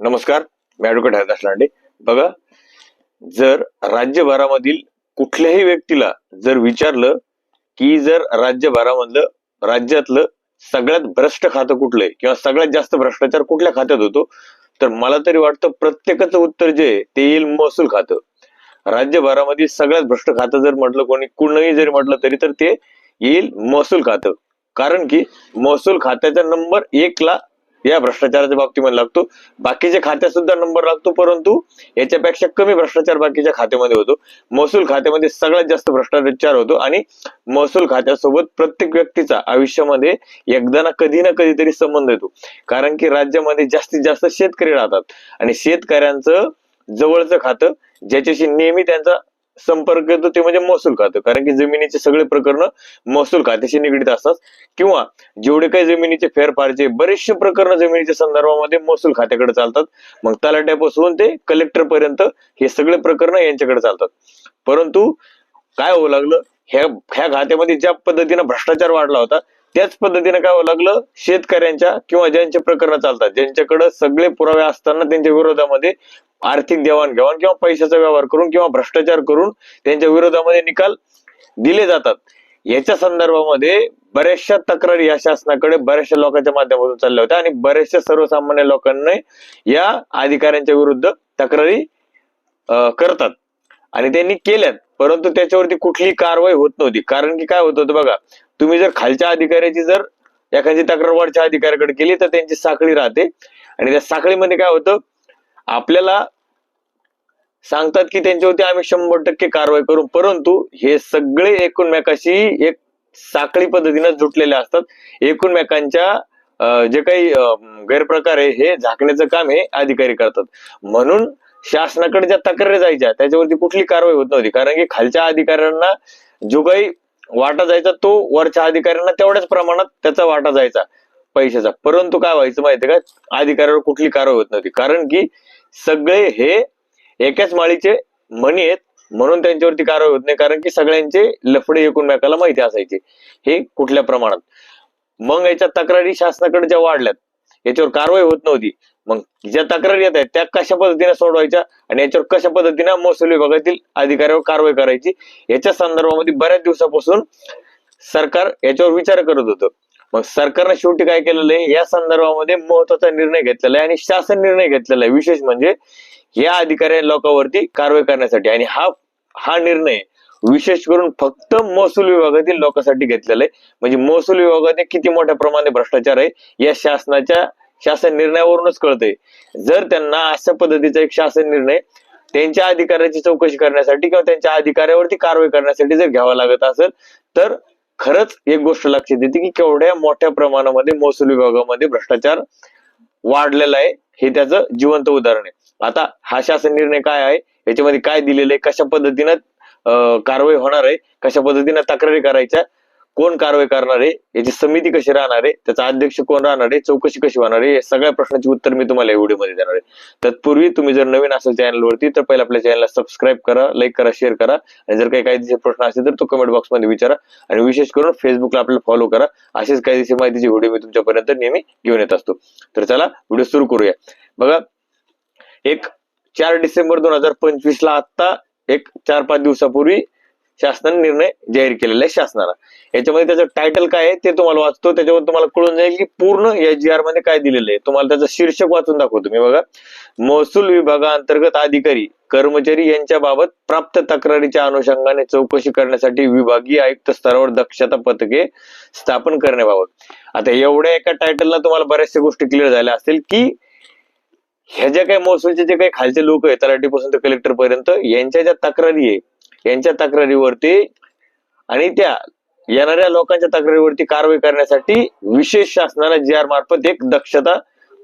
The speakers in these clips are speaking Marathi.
नमस्कार मी ऍडव्होकेट हरदास लांडे. बघा जर राज्यभरामधील कुठल्याही व्यक्तीला जर विचारलं की जर राज्यभरामधलं राज्यातलं सगळ्यात भ्रष्ट खातं कुठलंय किंवा सगळ्यात जास्त भ्रष्टाचार कुठल्या खात्यात होतो तर मला तरी वाटतं प्रत्येकाचं उत्तर जे आहे ते येईल महसूल खातं. राज्यभरामध्ये सगळ्यात भ्रष्ट खातं जर म्हटलं कोणी कुणही जरी म्हटलं तरी तर ते येईल महसूल खातं. कारण की महसूल खात्याचा नंबर एक ला या भ्रष्टाचाराच्या बाबतीमध्ये लागतो. बाकीच्या खात्यात सुद्धा नंबर लागतो परंतु याच्यापेक्षा कमी भ्रष्टाचार बाकीच्या खात्यामध्ये होतो. महसूल खात्यामध्ये सगळ्यात जास्त भ्रष्टाचार होतो आणि महसूल खात्यासोबत प्रत्येक व्यक्तीचा आयुष्यामध्ये एकदा ना कधी ना कधीतरी संबंध येतो. कारण की राज्यामध्ये जास्तीत जास्त शेतकरी राहतात. आणि शेतकऱ्यांचं जवळचं खातं ज्याच्याशी नेहमी त्यांचा संपर्क येतो ते म्हणजे महसूल खातं. कारण की जमिनीचे सगळे प्रकरण महसूल खात्याशी निगडीत असतात. किंवा जेवढे काही जमिनीचे फेरफारचे बरेचसे प्रकरण जमिनीच्या संदर्भामध्ये महसूल खात्याकडे चालतात. मग तलाट्यापासून ते कलेक्टर पर्यंत हे सगळे प्रकरण यांच्याकडे चालतात. परंतु काय होऊ लागलं? ह्या ह्या खात्यामध्ये ज्या पद्धतीनं भ्रष्टाचार वाढला होता त्याच पद्धतीने काय होऊ लागलं? शेतकऱ्यांच्या किंवा ज्यांचे प्रकरण चालतात ज्यांच्याकडे सगळे पुरावे असताना त्यांच्या विरोधामध्ये आर्थिक देवाणघेवाण किंवा पैशाचा व्यवहार करून किंवा भ्रष्टाचार करून त्यांच्या विरोधामध्ये निकाल दिले जातात. याच्या संदर्भामध्ये बऱ्याचशा तक्रारी या शासनाकडे बऱ्याचशा लोकांच्या माध्यमातून चालल्या होत्या आणि बऱ्याचशा सर्वसामान्य लोकांनी या अधिकाऱ्यांच्या विरुद्ध तक्रारी करतात. आणि त्यांनी केल्यात परंतु त्याच्यावरती कुठलीही कारवाई होत नव्हती. कारण की काय होत होतं बघा तुम्ही जर खालच्या अधिकाऱ्याची जर एखादी तक्रार वरच्या अधिकाऱ्याकडे केली तर त्यांची साखळी राहते. आणि त्या साखळीमध्ये काय होतं आपल्याला सांगतात की त्यांच्यावरती आम्ही शंभर टक्के कारवाई करू परंतु हे सगळे एकूणमेकाशी एक साखळी पद्धतीने जुटलेले असतात. एकूणमेकांच्या जे काही गैरप्रकार आहे हे झाकण्याचं काम हे अधिकारी करतात. म्हणून शासनाकडे ज्या तक्रारी जायच्या त्याच्यावरती कुठली कारवाई होत नव्हती. कारण की खालच्या अधिकाऱ्यांना जो काही वाटा जायचा तो वरच्या अधिकाऱ्यांना तेवढ्याच प्रमाणात त्याचा वाटा जायचा पैशाचा. परंतु काय व्हायचं माहितीये का? अधिकाऱ्यावर कुठली कारवाई होत नव्हती. कारण की सगळे हे एकाच माळीचे मणी आहेत म्हणून त्यांच्यावरती कारवाई होत नाही. कारण की सगळ्यांचे लफडे एकूणमेकाला माहिती असायचे. हे कुठल्या प्रमाणात? मग याच्या तक्रारी शासनाकडे ज्या वाढल्यात याच्यावर कारवाई होत नव्हती. मग ज्या तक्रारी येत आहेत त्या कशा पद्धतीने सोडवायच्या आणि याच्यावर कशा पद्धतीने महसूल विभागातील अधिकाऱ्यावर कारवाई करायची याच्या संदर्भामध्ये बऱ्याच दिवसापासून सरकार याच्यावर विचार करत होतं. मग सरकारने शेवटी काय केलेलं आहे या संदर्भामध्ये महत्त्वाचा निर्णय घेतलेला आहे आणि शासन निर्णय घेतलेला आहे. विशेष म्हणजे या अधिकारी लोकांवरती कारवाई करण्यासाठी आणि हा हा निर्णय विशेष करून फक्त महसूल विभागातील लोकांसाठी घेतलेला आहे. म्हणजे महसूल विभागाने किती मोठ्या प्रमाणात भ्रष्टाचार आहे या शासनाच्या शासन निर्णयावरूनच कळतंय. जर त्यांना अशा पद्धतीचा एक शासन निर्णय त्यांच्या अधिकाऱ्याची चौकशी करण्यासाठी किंवा त्यांच्या अधिकाऱ्यावरती कारवाई करण्यासाठी जर घ्यावा लागत असेल तर खरंच एक गोष्ट लक्षात येते की केवढ्या मोठ्या प्रमाणामध्ये महसूल विभागामध्ये भ्रष्टाचार वाढलेला आहे. हे त्याचं जिवंत उदाहरण आहे. आता हा शासन निर्णय काय आहे? याच्यामध्ये काय दिलेलं आहे? कशा पद्धतीनं अं, कारवाई होणार आहे? कशा पद्धतीनं तक्रारी करायच्या? कोण कारवाई करणार आहे? याची समिती कशी राहणार आहे? त्याचा अध्यक्ष कोण राहणार आहे? चौकशी कशी होणार आहे? या सगळ्या प्रश्नाची उत्तर मी तुम्हाला या व्हिडिओमध्ये देणार आहे. तत्पूर्वी तुम्ही जर नवीन असेल चॅनलवरती तर पहिला आपल्या चॅनलला सबस्क्राईब करा लाईक करा शेअर करा. आणि जर काही कायदेशीर प्रश्न असेल तर तो कमेंट बॉक्समध्ये विचारा. आणि विशेष करून फेसबुकला आपल्याला फॉलो करा. असेच कायदेशीर माहितीचे व्हिडिओ मी तुमच्यापर्यंत नेहमी घेऊन येत असतो. तर चला व्हिडिओ सुरू करूया. बघा एक चार डिसेंबर दोन हजार पंचवीस ला आता एक चार पाच दिवसापूर्वी शासनाने निर्णय जाहीर केलेला आहे शासनाला. याच्यामध्ये त्याचं टायटल काय आहे ते तुम्हाला वाचतो त्याच्यावर तुम्हाला कळून जाईल की पूर्ण एच जी आरमध्ये काय दिलेलं आहे. तुम्हाला त्याचं शीर्षक वाचून दाखवतो मी बघा. महसूल विभागाअंतर्गत अधिकारी कर्मचारी यांच्या बाबत प्राप्त तक्रारीच्या अनुषंगाने चौकशी करण्यासाठी विभागीय आयुक्त स्तरावर दक्षता पथके स्थापन करण्याबाबत. आता एवढ्या एका टायटलला तुम्हाला बऱ्याचशा गोष्टी क्लिअर झाल्या असतील की ह्या ज्या काही महसूलचे जे काही खालचे लोक आहेत तलाठीपासून ते कलेक्टर पर्यंत यांच्या ज्या तक्रारी आहे यांच्या तक्रारीवरती आणि त्या येणाऱ्या लोकांच्या तक्रारीवरती कारवाई करण्यासाठी विशेष शासनाला जी आर मार्फत एक दक्षता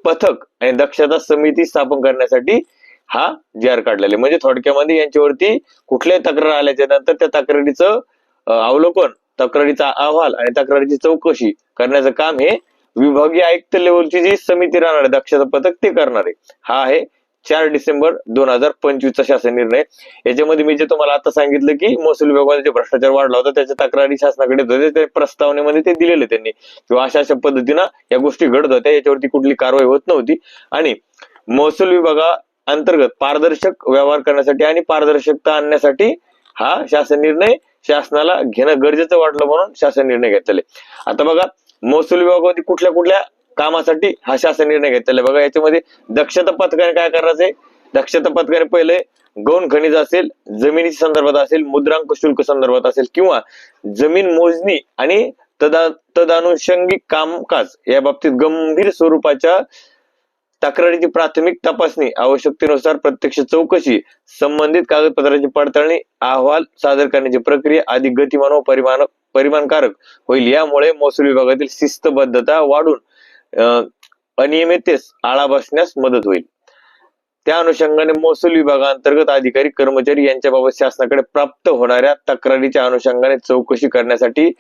पथक आणि दक्षता समिती स्थापन करण्यासाठी हा जी आर काढलेला आहे. म्हणजे थोडक्यामध्ये यांच्यावरती कुठल्याही तक्रार आल्याच्यानंतर त्या तक्रारीचं अवलोकन तक्रारीचा अहवाल आणि तक्रारीची चौकशी करण्याचं काम हे विभागीय आयुक्त लेवलची जी समिती राहणार आहे दक्षता पथक ते करणार आहे. हा आहे चार डिसेंबर दोन हजार पंचवीसचा शासन निर्णय. याच्यामध्ये मी जे तुम्हाला आता सांगितलं की महसूल विभागाचा जे भ्रष्टाचार वाढला होता त्याच्या तक्रारी शासनाकडे होते. त्या प्रस्तावनेमध्ये ते दिलेले त्यांनी. किंवा अशा अशा पद्धतीनं या गोष्टी घडत होत्या. याच्यावरती कुठली कारवाई होत नव्हती. आणि महसूल विभागा अंतर्गत पारदर्शक व्यवहार करण्यासाठी आणि पारदर्शकता आणण्यासाठी हा शासन निर्णय शासनाला घेणं गरजेचं वाटलं म्हणून शासन निर्णय घेतलेले. आता बघा महसूल विभागामध्ये कुठल्या कुठल्या कामासाठी हा शासन निर्णय घेतलेला बघा याच्यामध्ये दक्षता पथकाने काय करायचंय दक्षता पथकाने पहिले गौण खनिज असेल जमिनी संदर्भात असेल मुद्रांक शुल्क संदर्भात असेल किंवा जमीन मोजणी आणि तदा तदानुषंगिक कामकाज या बाबतीत गंभीर स्वरूपाच्या तक्रारीची प्राथमिक तपासणी आवश्यकतेनुसार प्रत्यक्ष चौकशी संबंधित कागदपत्रांची पडताळणी अहवाल सादर करण्याची प्रक्रिया अधिक गतिमान व परिमाण परिमाणकारक होईल. यामुळे महसूल विभागातील शिस्तबद्धता वाढून अनियमिततेस आळा बसण्यास मदत होईल. त्या अनुषंगाने महसूल विभागांतर्गत अधिकारी कर्मचारी यांच्याबाबत शासनाकडे प्राप्त होणाऱ्या तक्रारीच्या अनुषंगाने चौकशी करण्यासाठी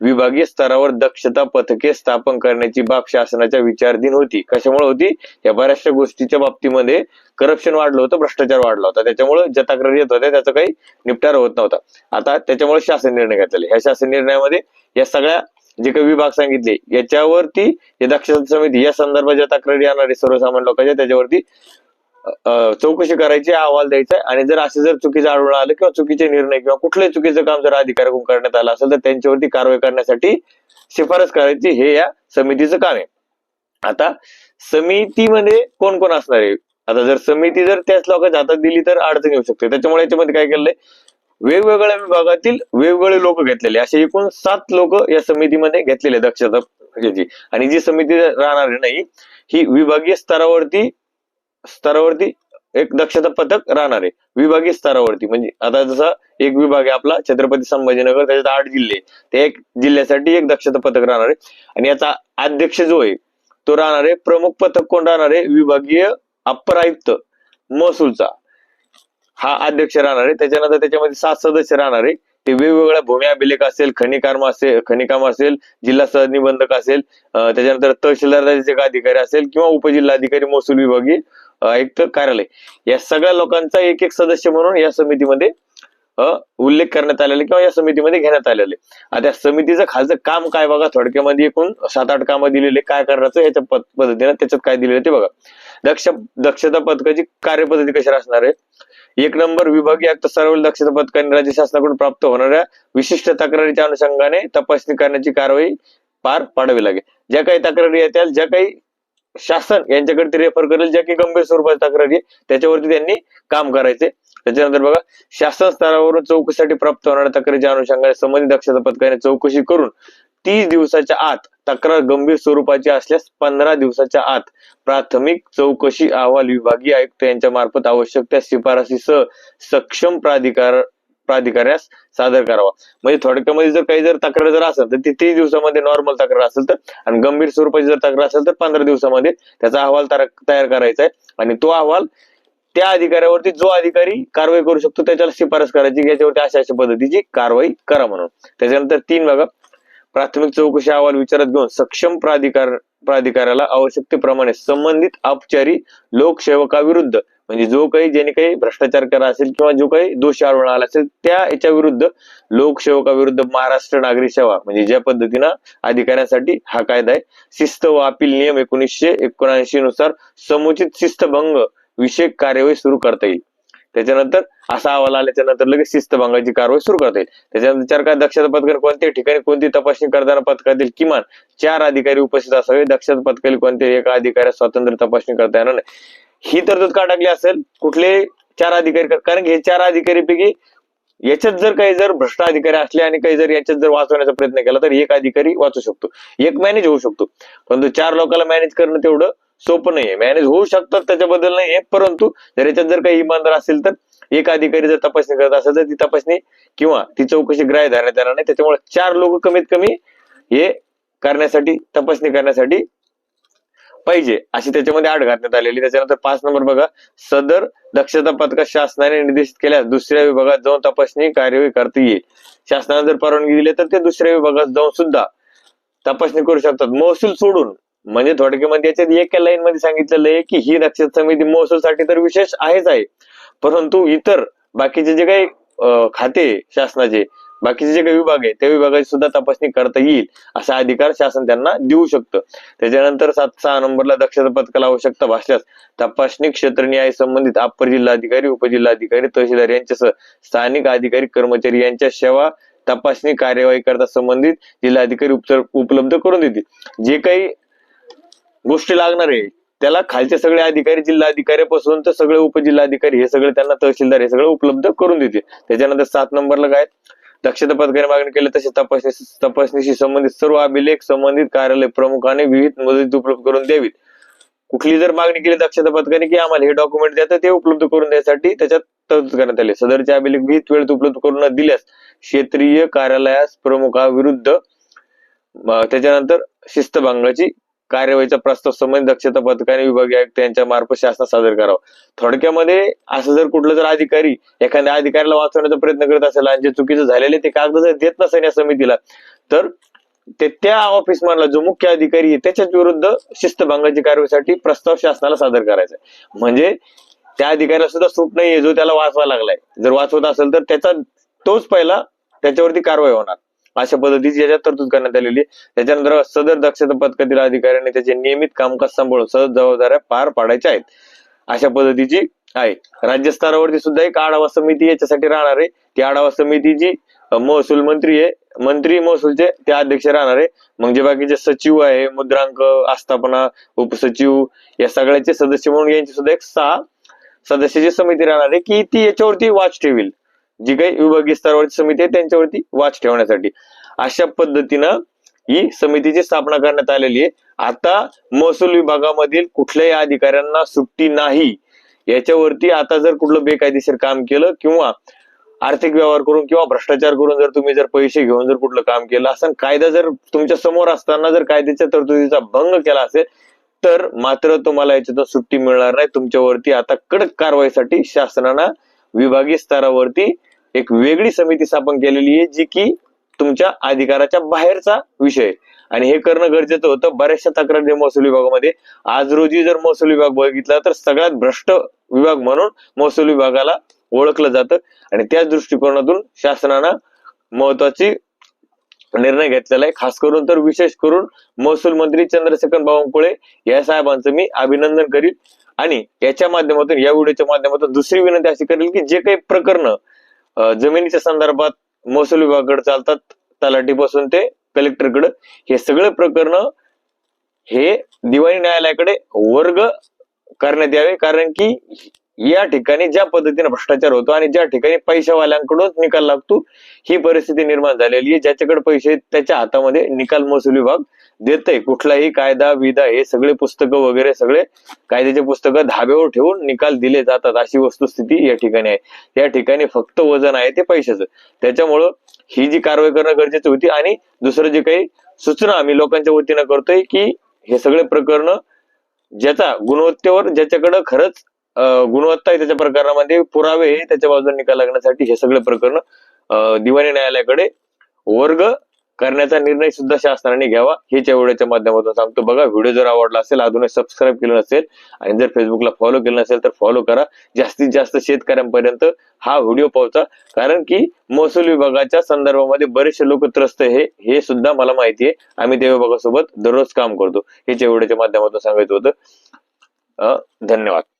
विभागीय स्तरावर दक्षता पथके स्थापन करण्याची बाब शासनाच्या विचारधीन होती. कशामुळे होती? या बऱ्याचशा गोष्टीच्या बाबतीमध्ये करप्शन वाढलं होतं भ्रष्टाचार वाढला होता. त्याच्यामुळे ज्या तक्रारी येत होत्या त्याचा काही निपटारा होत नव्हता. आता त्याच्यामुळे शासन निर्णय घेतलेले ह्या शासन निर्णयामध्ये या सगळ्या जे काही विभाग सांगितले याच्यावरती हे दक्षता समिती या संदर्भात ज्या तक्रारी येणारे सर्वसामान्य लोकांच्या त्याच्यावरती चौकशी करायची अहवाल द्यायचा आहे. आणि जर असं जर चुकीचं आढळून आलं किंवा चुकीचे निर्णय किंवा कुठलंही चुकीचं काम जर अधिकाऱ्याकडून करण्यात आलं असेल तर त्यांच्यावरती कारवाई करण्यासाठी शिफारस करायची. हे या समितीचं काम आहे. आता समितीमध्ये कोण कोण असणार आहे? आता जर समिती जर त्याच लोकांच्या हातात दिली तर अडचण येऊ शकते. त्याच्यामुळे याच्यामध्ये काय केलंय? वेगवेगळ्या विभागातील वेगवेगळे लोक घेतलेले. असे एकूण सात लोक या समितीमध्ये घेतलेले दक्षता याची आणि जी समिती राहणार नाही ही विभागीय स्तरावरती स्तरावरती एक दक्षता पथक राहणार आहे. विभागीय स्तरावरती. म्हणजे आता जसा एक विभाग आहे आपला छत्रपती संभाजीनगर त्याच्यात आठ जिल्हे ते त्या एक जिल्ह्यासाठी एक दक्षता पथक राहणार आहे. आणि याचा अध्यक्ष जो आहे तो राहणार आहे. प्रमुख पथक कोण राहणार आहे? विभागीय अप्पर आयुक्त महसूलचा. हा अध्यक्ष राहणार आहे. त्याच्यानंतर त्याच्यामध्ये सात सदस्य राहणार आहे. ते वेगवेगळ्या भूमी अभिलेख असेल खनिकाम असेल खनिकाम असेल जिल्हा सह निबंधक असेल त्याच्यानंतर तहसीलदार अधिकारी असेल किंवा उपजिल्हाधिकारी महसूल विभागीय आयुक्त कार्यालय. या सगळ्या लोकांचा एक एक सदस्य म्हणून या समितीमध्ये उल्लेख करण्यात आलेला आहे किंवा या समितीमध्ये घेण्यात आलेले आता या समितीचं खालचं काम काय बघा? थोडक्यामध्ये एकूण सात आठ कामं दिलेले काय करण्याचं याच्या पद्धतीनं त्याच्यात काय दिलेलं ते बघा. दक्ष दक्षता पथकाची कार्यपद्धती कशी असणार आहे? एक नंबर विभागीय आयुक्त सर्व दक्षता पथकाने राज्य शासनाकडून प्राप्त होणाऱ्या विशिष्ट तक्रारीच्या अनुषंगाने तपासणी करण्याची कारवाई पार पाडावी लागेल. ज्या काही तक्रारी येतील ज्या काही शासन यांच्याकडे ते रेफर करेल ज्या की गंभीर स्वरूपाची तक्रारी त्याच्यावरती त्यांनी काम करायचे. त्याच्यानंतर बघा शासन स्तरावरून चौकशीसाठी प्राप्त होणाऱ्या तक्रारीच्या अनुषंगाने संबंधित दक्षता पथकाने चौकशी करून तीस दिवसाच्या आत तक्रार गंभीर स्वरूपाची असल्यास पंधरा दिवसाच्या आत प्राथमिक चौकशी अहवाल विभागीय आयुक्त यांच्या मार्फत आवश्यक त्या शिफारसीसह सक्षम प्राधिकार प्राधिकाऱ्यास सादर करावा. म्हणजे थोडक्यामध्ये जर काही जर तक्रार जर असेल तर ती तीस दिवसामध्ये नॉर्मल तक्रार असेल तर आणि गंभीर स्वरूपाची जर तक्रार असेल तर पंधरा दिवसामध्ये त्याचा अहवाल तयार करायचा आहे. आणि तो अहवाल त्या अधिकाऱ्यावरती जो अधिकारी कारवाई करू शकतो त्याच्याला शिफारस करायची याच्यावरती अशा अशा पद्धतीची कारवाई करा म्हणून. त्याच्यानंतर तीन बघा. प्राथमिक चौकशी अहवाल विचारात घेऊन सक्षम प्राधिकार प्राधिकाऱ्याला आवश्यकतेप्रमाणे संबंधित औपचारी लोकसेवकाविरुद्ध म्हणजे जो काही ज्याने काही भ्रष्टाचार करा असेल किंवा जो काही दोष आढळून आला असेल त्या याच्या विरुद्ध लोकसेवकाविरुद्ध महाराष्ट्र नागरी सेवा म्हणजे ज्या पद्धतीनं अधिकाऱ्यांसाठी हा कायदा आहे. शिस्त व अपील नियम एकोणीसशे एकोणऐंशी नुसार समुचित शिस्तभंग विषयक कार्यवाही सुरू करता येईल. त्याच्यानंतर असा अहवाल आल्याच्यानंतर लगेच शिस्तभंगाची कारवाई सुरू करता येईल. त्याच्यानंतर चार काय दक्षता पथकाने कोणत्याही ठिकाणी कोणती तपासणी करताना पथकातील किमान चार अधिकारी उपस्थित असावे. दक्षता पथकातील कोणत्याही एका अधिकाऱ्यास स्वतंत्र तपासणी करता येणार नाही. ही तरतूद का टाकली असेल कुठले चार अधिकारी कर- कारण की हे चार अधिकारी पैकी याच्यात जर काही जर भ्रष्ट अधिकारी असले आणि काही जर याच्यात जर वाचवण्याचा प्रयत्न केला तर एक अधिकारी वाचू शकतो. एक मॅनेज होऊ शकतो. परंतु चार लोकांना मॅनेज करणं तेवढं सोपं नाहीये. मॅनेज होऊ शकतात त्याच्याबद्दल नाहीये परंतु जर याच्यात जर काही इमानदार असेल तर एक अधिकारी जर तपासणी करत असेल तर ती तपासणी किंवा ती चौकशी ग्राह्य धरण्यात येणार नाही. त्याच्यामुळे चार लोक कमीत कमी हे करण्यासाठी तपासणी करण्यासाठी पाहिजे अशी त्याच्यामध्ये आड घालण्यात आलेली. त्याच्यानंतर पाच नंबर बघा. सदर दक्षता पथक शासनाने निर्देशित केल्यास दुसऱ्या विभागात जाऊन तपासणी कार्यवाही करता येईल. शासनाने जर परवानगी दिली तर ते दुसऱ्या विभागात जाऊन सुद्धा तपासणी करू शकतात. महसूल सोडून. म्हणजे थोडक्यामध्ये याच्यात एका लाईन मध्ये सांगितलेलं आहे की ही दक्षता समिती महसूलसाठी तर विशेष आहेच आहे. परंतु इतर बाकीचे जे काही खाते शासनाचे बाकीचे जे काही विभाग आहे त्या विभागाची सुद्धा तपासणी करता येईल असा अधिकार शासन त्यांना देऊ शकतं. त्याच्यानंतर सात सहा नंबरला दक्षता पथकाला आवश्यकता भासल्यास तपासणी क्षेत्र न्याय संबंधित अप्पर जिल्हाधिकारी उपजिल्हाधिकारी तहसीलदार यांच्यासह स्थानिक अधिकारी कर्मचारी यांच्या सेवा तपासणी कार्यवाही करता संबंधित जिल्हाधिकारी उपचार उपलब्ध करून देतील. जे काही गोष्टी लागणार आहे त्याला खालचे सगळे अधिकारी जिल्हाधिकाऱ्यापासून तर सगळे उपजिल्हाधिकारी हे सगळे त्यांना तहसीलदार हे सगळं उपलब्ध करून देतील. त्याच्यानंतर सात नंबरला काय? दक्षता पथकाने मागणी केली तसे तपासणी तपासणीशी संबंधित सर्व अभिलेख संबंधित कार्यालय प्रमुखाने विविध मदत उपलब्ध करून द्यावीत. कुठली जर मागणी केली दक्षता पथकाने की आम्हाला हे डॉक्युमेंट द्या ते उपलब्ध करून द्यायसाठी त्याच्यात तरतूद करण्यात आली. सदरचे अभिलेख विहित वेळेत उपलब्ध करून न दिल्यास क्षेत्रीय कार्यालयास प्रमुखाविरुद्ध त्याच्यानंतर शिस्तभंगाची कार्यवाहीचा प्रस्ताव संबंधित दक्षता पथकाने विभागीय आयुक्त यांच्या मार्फत शासनात सादर करावा. थोडक्यामध्ये असं जर कुठलं जर अधिकारी एखाद्या अधिकाऱ्याला वाचवण्याचा प्रयत्न करत असेल आणि जे चुकीचं झालेले ते कागद जर देत नसेल या समितीला तर ते त्या ऑफिस मधला जो मुख्य अधिकारी आहे त्याच्याच विरुद्ध शिस्तभंगाची कारवाईसाठी प्रस्ताव शासनाला सादर करायचा म्हणजे त्या अधिकाऱ्याला सुद्धा सूट नाहीये जो त्याला वाचवा लागलाय. जर वाचवत असेल तर त्याचा तोच पहिला त्याच्यावरती कारवाई होणार. अशा पद्धतीची याच्यात तरतूद करण्यात आलेली आहे. त्याच्यानंतर सदर दक्षता पथकातील अधिकाऱ्यांनी त्याचे नियमित कामकाज सांभाळून सदर जबाबदाऱ्या पार पाडायच्या आहेत. अशा पद्धतीची आहे. राज्य स्तरावरती सुद्धा एक आढावा समिती याच्यासाठी राहणार आहे. ती आढावा समितीची महसूल मंत्री आहे. मंत्री महसूलचे ते अध्यक्ष राहणार आहे. मग जे बाकीचे सचिव आहे मुद्रांक आस्थापना उपसचिव या सगळ्याचे सदस्य म्हणून यांची सुद्धा एक सहा सदस्याची समिती राहणार आहे की ती याच्यावरती वाच ठेवील. जी काही विभागीय स्तरावरची समिती आहे त्यांच्यावरती वाच ठेवण्यासाठी. अशा पद्धतीनं ही समितीची स्थापना करण्यात आलेली आहे. आता महसूल विभागामधील कुठल्याही अधिकाऱ्यांना सुट्टी नाही. याच्यावरती आता जर कुठलं बेकायदेशीर काम केलं किंवा आर्थिक व्यवहार करून किंवा भ्रष्टाचार करून जर तुम्ही जर पैसे घेऊन जर कुठलं काम केलं असं कायदा जर तुमच्यासमोर असताना जर कायद्याच्या तरतुदीचा भंग केला असेल तर मात्र तुम्हाला याच्यातून सुट्टी मिळणार नाही. तुमच्यावरती आता कडक कारवाईसाठी शासनानं विभागीय स्तरावरती एक वेगळी समिती स्थापन केलेली आहे जी की तुमच्या अधिकाराच्या बाहेरचा विषय आणि हे करणं गरजेचं होतं. बऱ्याचशा तक्रारी महसूल विभागामध्ये. आज रोजी जर महसूल विभाग बघितला तर सगळ्यात भ्रष्ट विभाग म्हणून महसूल विभागाला ओळखलं जातं. आणि त्याच दृष्टिकोनातून शासनानं महत्वाची निर्णय घेतलेला आहे. खास करून तर विशेष करून महसूल मंत्री चंद्रशेखर बावनकुळे या साहेबांचं मी अभिनंदन करील. आणि याच्या माध्यमातून या व्हिडिओच्या माध्यमातून दुसरी विनंती अशी करेल की जे काही प्रकरण जमिनीच्या संदर्भात महसूल विभागाकडे चालतात तलाठीपासून ते कलेक्टरकडे. हे सगळे प्रकरण हे दिवाणी न्यायालयाकडे वर्ग करण्यात यावे कारण की या ठिकाणी ज्या पद्धतीने भ्रष्टाचार होतो आणि ज्या ठिकाणी पैशावाल्यांकडूनच निकाल लागतो ही परिस्थिती निर्माण झालेली आहे ज्याच्याकडे पैसे त्याच्या हातामध्ये निकाल महसूल विभाग देतय. कुठलाही कायदा विधा हे सगळे पुस्तकं वगैरे सगळे कायद्याचे पुस्तकं धाब्यावर ठेवून निकाल दिले जातात. अशी वस्तुस्थिती या ठिकाणी आहे. या ठिकाणी फक्त वजन आहे ते पैशाचं. त्याच्यामुळं ही जी कारवाई करणं गरजेची होती आणि दुसरं जे काही सूचना आम्ही लोकांच्या वतीनं करतोय की हे सगळे प्रकरण ज्याचा गुणवत्तेवर ज्याच्याकडे खरंच गुणवत्ता आहे त्याच्या प्रकरणामध्ये पुरावे त्याच्या बाजूने निकाल लागण्यासाठी हे सगळे प्रकरण दिवाणी न्यायालयाकडे वर्ग करण्याचा निर्णय सुद्धा शासनाने घ्यावा हेच या व्हिडिओच्या माध्यमातून सांगतो. बघा व्हिडिओ जर आवडला असेल अजूनही सबस्क्राईब केलं नसेल आणि जर फेसबुकला फॉलो केलं नसेल तर फॉलो करा. जास्तीत जास्त शेतकऱ्यांपर्यंत हा व्हिडिओ पोहोचा. कारण की महसूल विभागाच्या संदर्भामध्ये बरेचसे लोक त्रस्त हे हे सुद्धा मला माहिती आहे. आम्ही त्या विभागासोबत दररोज काम करतो. हेच या व्हिडिओच्या माध्यमातून सांगायचं होतं. अं, धन्यवाद.